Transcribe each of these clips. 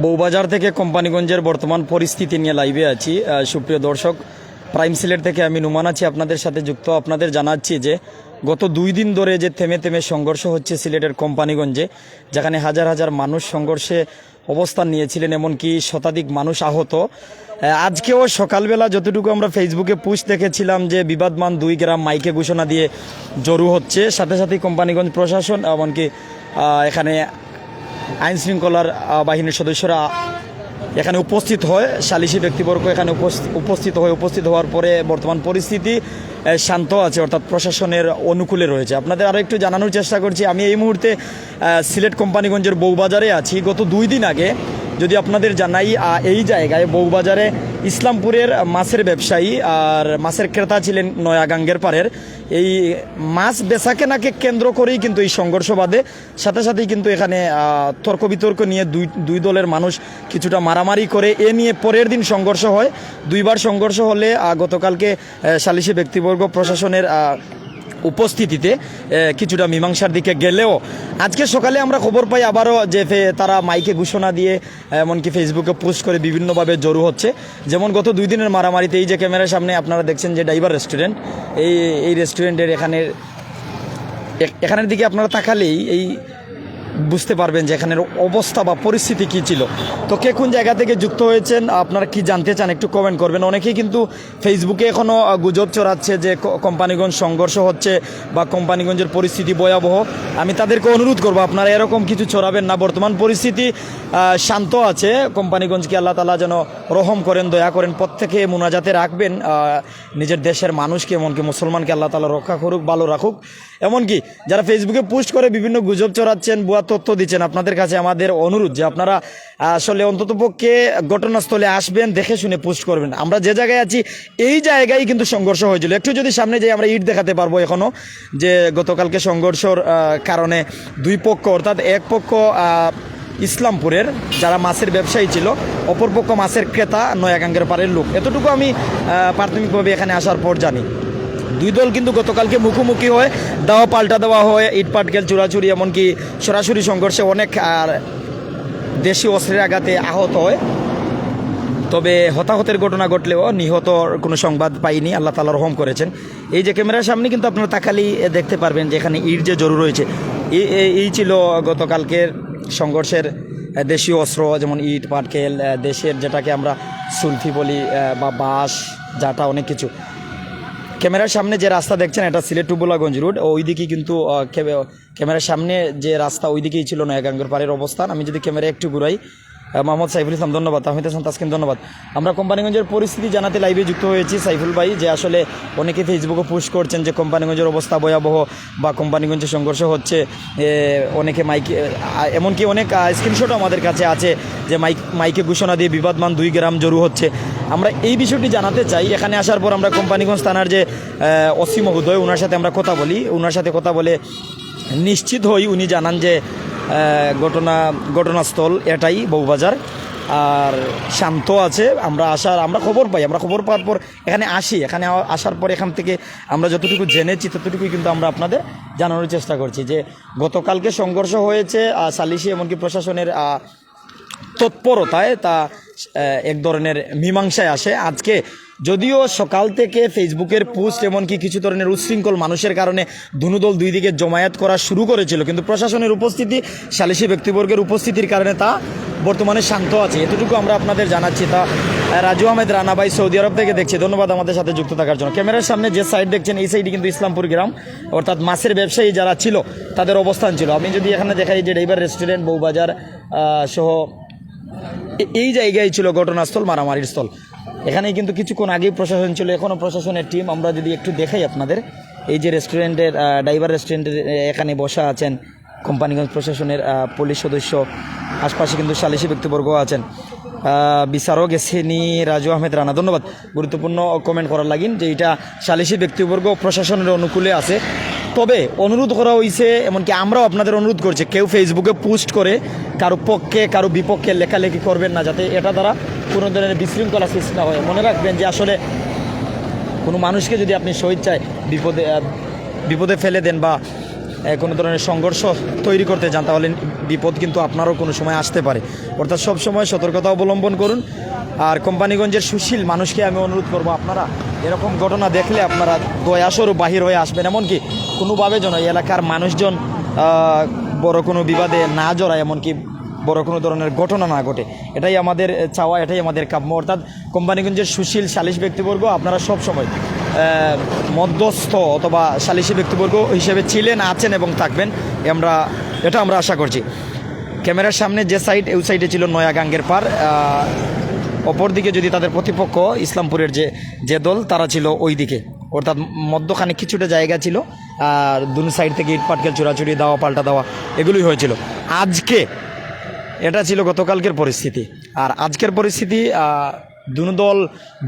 বউবাজার থেকে কোম্পানিগঞ্জের বর্তমান পরিস্থিতি নিয়ে লাইভে আছি। সুপ্রিয় দর্শক প্রাইম সিলেট থেকে আমি নুমান আছি, আপনাদের সাথে যুক্ত। আপনাদের জানাচ্ছি যে, গত দুই দিন ধরে যে থেমে থেমে সংঘর্ষ হচ্ছে সিলেটের কোম্পানিগঞ্জে, যেখানে হাজার হাজার মানুষ সংঘর্ষে অবস্থান নিয়েছিলেন, এমনকি শতাধিক মানুষ আহত। আজকেও সকালবেলা যতটুকু আমরা ফেসবুকে পুশ দেখেছিলাম যে, বিবাদমান দুই গ্রাম মাইকে ঘোষণা দিয়ে জরু হচ্ছে। সাথে সাথে কোম্পানিগঞ্জ প্রশাসন, এমনকি এখানে আইন শৃঙ্খলার বাহিনীর সদস্যরা এখানে উপস্থিত হয়। সালিসি ব্যক্তিবর্গ এখানে উপস্থ- উপস্থিত হয়ে উপস্থিত হওয়ার পরে বর্তমান পরিস্থিতি শান্ত আছে, অর্থাৎ প্রশাসনের অনুকূলে রয়েছে। আপনাদের আরও একটু জানানোর চেষ্টা করছি। আমি এই মুহূর্তে সিলেট কোম্পানিগঞ্জের বউবাজারে আছি। গত দুই দিন আগে যদি আপনাদের জানাই এই জায়গায় বউবাজারে ইসলামপুরের মাছের ব্যবসায়ী আর মাছের ক্রেতা ছিলেন নয়াগাঙ্গের পাড়ের। এই মাছ বেচা কেনাকে কেন্দ্র করেই কিন্তু এই সংঘর্ষ বাদে সাথে সাথেই কিন্তু এখানে তর্ক বিতর্ক নিয়ে দুই দুই দলের মানুষ কিছুটা মারামারি করে। এ নিয়ে পরের দিন সংঘর্ষ হয়। দুইবার সংঘর্ষ হলে গতকালকে সালিসি ব্যক্তিবর্গ প্রশাসনের উপস্থিতিতে কিছুটা মীমাংসার দিকে গেলেও, আজকে সকালে আমরা খবর পাই আবারও যে তারা মাইকে ঘোষণা দিয়ে, এমনকি ফেসবুকে পোস্ট করে বিভিন্নভাবে জড়ো হচ্ছে। যেমন গত দুই দিনের মারামারিতে এই যে ক্যামেরার সামনে আপনারা দেখছেন যে ড্রাইভার রেস্টুরেন্ট, এই এই রেস্টুরেন্টের এখানের এখানের দিকে আপনারা তাকালেই এই বুঝতে পারবেন যে এখানের অবস্থা বা পরিস্থিতি কি ছিল। তো কে কোন জায়গা থেকে যুক্ত হয়েছেন, আপনারা কি জানতে চান একটু কমেন্ট করবেন। অনেকেই কিন্তু ফেসবুকে এখনও গুজব চড়াচ্ছে যে কোম্পানিগঞ্জ সংঘর্ষ হচ্ছে বা কোম্পানিগঞ্জের পরিস্থিতি ভয়াবহ। আমি তাদেরকে অনুরোধ করব, আপনারা এরকম কিছু ছড়াবেন না। বর্তমান পরিস্থিতি শান্ত আছে। কোম্পানিগঞ্জকে আল্লাহ তালা যেন রহম করেন, দয়া করেন, প্রত্যেকে মোনাজাতে রাখবেন। নিজের দেশের মানুষকে, এমনকি মুসলমানকে আল্লাহ তালা রক্ষা করুক, ভালো রাখুক। এমনকি যারা ফেসবুকে পোস্ট করে বিভিন্ন গুজব চড়াচ্ছেন বুয়া তথ্য দিচ্ছেন, আপনাদের কাছে আমাদের অনুরোধ যে আপনারা আসলে অন্ততপক্ষে ঘটনাস্থলে আসবেন, দেখে শুনে পোস্ট করবেন। আমরা যে জায়গায় আছি, এই জায়গায় কিন্তু সংঘর্ষ হয়েছিল। একটু যদি সামনে যাই, আমরা ইট দেখাতে পারব এখনও যে গতকালকে সংঘর্ষর কারণে দুই পক্ষ, অর্থাৎ এক পক্ষ ইসলামপুরের, যারা মাছের ব্যবসায়ী ছিল অপরপক্ষ মাছের ক্রেতা, নয়াগাঙ্গের পাড়ের লোক। এতটুকু আমি প্রাথমিকভাবে এখানে আসার পর জানি। দুই দল কিন্তু গতকালকে মুখোমুখি হয়ে, দাওয়া পাল্টা দেওয়া হয়, ইট পাটকেল চুরাচুরি, এমনকি সরাসরি সংঘর্ষে অনেক, আর দেশি অস্ত্রের আঘাতে আহত হয়। তবে হতাহতের ঘটনা ঘটলেও নিহতর কোনো সংবাদ পাইনি, আল্লাহ তালা রহম করেছেন। এই যে ক্যামেরার সামনে কিন্তু আপনারা তাকালেই দেখতে পারবেন যে এখানে ইট যে জরুর রয়েছে। এই ছিল গতকালকের সংঘর্ষের দেশীয় অস্ত্র, যেমন ইট পাটকেল দেশের যেটাকে আমরা সুলফি বলি বা বাঁশ যাটা অনেক কিছু। ক্যামেরার সামনে যে রাস্তা দেখছেন, এটা সিলেট টুবুলাগঞ্জ রোড। ওই দিকেই কিন্তু ক্যামেরার সামনে যে রাস্তা ওই দিকেই ছিল নয়াগাঙ্গের পাড়ের অবস্থান। আমি যদি ক্যামেরা একটু ঘুরাই মোহাম্মদ সাইফুল ইসলাম, ধন্যবাদ। তাহমিদ হাসান, তাসকিন, ধন্যবাদ। আমরা কোম্পানিগঞ্জের পরিস্থিতি জানাতে লাইভে যুক্ত হয়েছি। সাইফুল ভাই, যে আসলে অনেকে ফেসবুকে পোস্ট করছেন যে কোম্পানিগঞ্জের অবস্থা ভয়াবহ বা কোম্পানিগঞ্জে সংঘর্ষ হচ্ছে। অনেকে মাইকে এমনকি অনেক স্ক্রিনশটও আমাদের কাছে আছে যে মাইক মাইকে ঘোষণা দিয়ে বিবাদমান দুই গ্রাম জরু হচ্ছে। আমরা এই বিষয়টি জানাতে চাই। এখানে আসার পর আমরা কোম্পানিগঞ্জ থানার যে অসীম মহোদয় ওনার সাথে আমরা কথা বলি। ওনার সাথে কথা বলে নিশ্চিত হই উনি জানান যে ঘটনা, ঘটনাস্থল এটাই বউবাজার আর শান্ত আছে, আমরা আসার, আমরা খবর পাই, আমরা খবর পাওয়ার পর এখানে আসি। এখানে আসার পর এখান থেকে আমরা যতটুকু জেনেছি, ততটুকুই কিন্তু আমরা আপনাদের জানানোর চেষ্টা করছি যে, গতকালকে সংঘর্ষ হয়েছে সালিশি এমনকি প্রশাসনের তৎপরতায় তা এক ধরনের মীমাংসায় আসে। আজকে যদিও সকাল থেকে ফেসবুকের পোস্ট এমনকি কিছু ধরনের উচ্ছৃঙ্খল মানুষের কারণে দুনুদল দুই দিকে জমায়েত করা শুরু করেছিল, কিন্তু প্রশাসনের উপস্থিতি, সালিসি ব্যক্তিবর্গের উপস্থিতির কারণে তা বর্তমানে শান্ত আছে। এতটুকু আমরা আপনাদের জানাচ্ছি। তা রাজু আহমেদ রানা ভাই সৌদি আরব থেকে দেখছি। ধন্যবাদ আমাদের সাথে যুক্ত থাকার জন্য। ক্যামেরার সামনে যে সাইড দেখছেন, এই সাইডে কিন্তু ইসলামপুর গ্রাম। অর্থাৎ মাছের ব্যবসায়ী যারা ছিল, তাদের অবস্থান ছিল। আমি যদি এখানে দেখাই যে ড্রাইভার রেস্টুরেন্ট বউবাজার সহ এই জায়গায় ছিল ঘটনাস্থল, মারামারির স্থল। এখানে কিন্তু কিছুক্ষণ আগেই প্রশাসন ছিল এখনও প্রশাসনের টিম আমরা যদি একটু দেখাই আপনাদের, এই যে রেস্টুরেন্টের ড্রাইভার রেস্টুরেন্টের এখানে বসা আছেন কোম্পানিগঞ্জ প্রশাসনের পুলিশ সদস্য। আশপাশে কিন্তু সালিসি ব্যক্তিবর্গ আছেন। বিচারক এসেনি রাজু আহমেদ রানা, ধন্যবাদ। গুরুত্বপূর্ণ কমেন্ট করার লাগিন যে এটা সালিসি ব্যক্তিবর্গ প্রশাসনের অনুকূলে আছে। তবে অনুরোধ করা হয়েছে এমনকি আমরাও আপনাদের অনুরোধ করছি, কেউ ফেসবুকে পোস্ট করে কারও পক্ষে, কারও বিপক্ষে লেখালেখি করবেন না, যাতে এটা দ্বারা কোনো ধরনের বিশৃঙ্খলা সৃষ্টি না হয়। মনে রাখবেন যে আসলে কোনো মানুষকে যদি আপনি শহীদ চায় বিপদে বিপদে ফেলে দেন বা কোনো ধরনের সংঘর্ষ তৈরি করতে যান, তাহলে বিপদ কিন্তু আপনারও কোনো সময় আসতে পারে। অর্থাৎ সব সময় সতর্কতা অবলম্বন করুন। আর কোম্পানিগঞ্জের সুশীল, মানুষকে আমি অনুরোধ করব আপনারা এরকম ঘটনা দেখলে আপনারা দয়াস্বরূপ বাহির হয়ে আসবেন। এমনকি কোনোভাবে যেন এলাকার মানুষজন বড় কোনো বিবাদে না জড়ায়, এমনকি বড় কোনো ধরনের ঘটনা না ঘটে। এটাই আমাদের চাওয়া, এটাই আমাদের কাম্য। অর্থাৎ কোম্পানিগঞ্জের সুশীল, সালিশ ব্যক্তিবর্গ আপনারা সব সময় মধ্যস্থ অথবা সালিশি ব্যক্তিবর্গ হিসেবে ছিলেন, আছেন এবং থাকবেন। আমরা, এটা আমরা আশা করছি। ক্যামেরার সামনে যে সাইড এই সাইডে ছিল নয়া গাঙ্গের পার অপরদিকে যদি তাদের প্রতিপক্ষ ইসলামপুরের যে যে দল, তারা ছিল ওই দিকে অর্থাৎ মধ্যখানে কিছুটা জায়গা ছিল, আর দুনো সাইড থেকে ইট পাটকেল চুরাচুরি, দেওয়া, পাল্টা দেওয়া, এগুলোই হয়েছিল। আজকে এটা ছিল গতকালকের পরিস্থিতি। আর আজকের পরিস্থিতি দুনো দল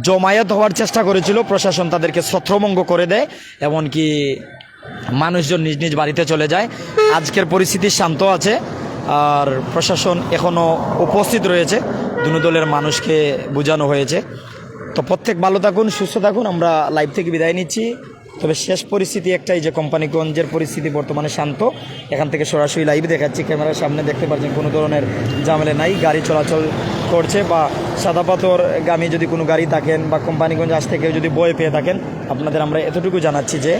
জমায়েত হওয়ার চেষ্টা করেছিল, প্রশাসন তাদেরকে ছত্রভঙ্গ করে দেয়, এমনকি মানুষজন নিজ নিজ বাড়িতে চলে যায়। আজকের পরিস্থিতি শান্ত আছে, আর প্রশাসন এখনও উপস্থিত রয়েছে। দুনো দলের মানুষকে বোঝানো হয়েছে। তো প্রত্যেক ভালো থাকুন, সুস্থ থাকুন, আমরা লাইভ থেকে বিদায় নিচ্ছি। তবে শেষ পরিস্থিতি একটাই যে কোম্পানিগঞ্জের পরিস্থিতি বর্তমানে শান্ত। এখান থেকে সরাসরি লাইভ দেখাচ্ছি, ক্যামেরার সামনে দেখতে পাচ্ছেন কোনো ধরনের ঝামেলা নাই, গাড়ি চলাচল করছে বা সাদা পাথর গামী যদি কোনো গাড়ি থাকেন বা কোম্পানিগঞ্জ আজ থেকে যদি বয়ে পেয়ে থাকেন, আপনাদের আমরা এতটুকু জানাচ্ছি যে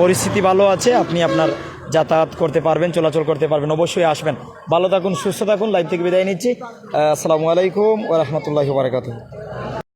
পরিস্থিতি ভালো আছে, আপনি আপনার যাতায়াত করতে পারবেন, চলাচল করতে পারবেন, অবশ্যই আসবেন। ভালো থাকুন, সুস্থ থাকুন, লাইভ থেকে বিদায় নিচ্ছি। আসসালামু আলাইকুম ও রহমতুল্লাহি বারকাতুহ।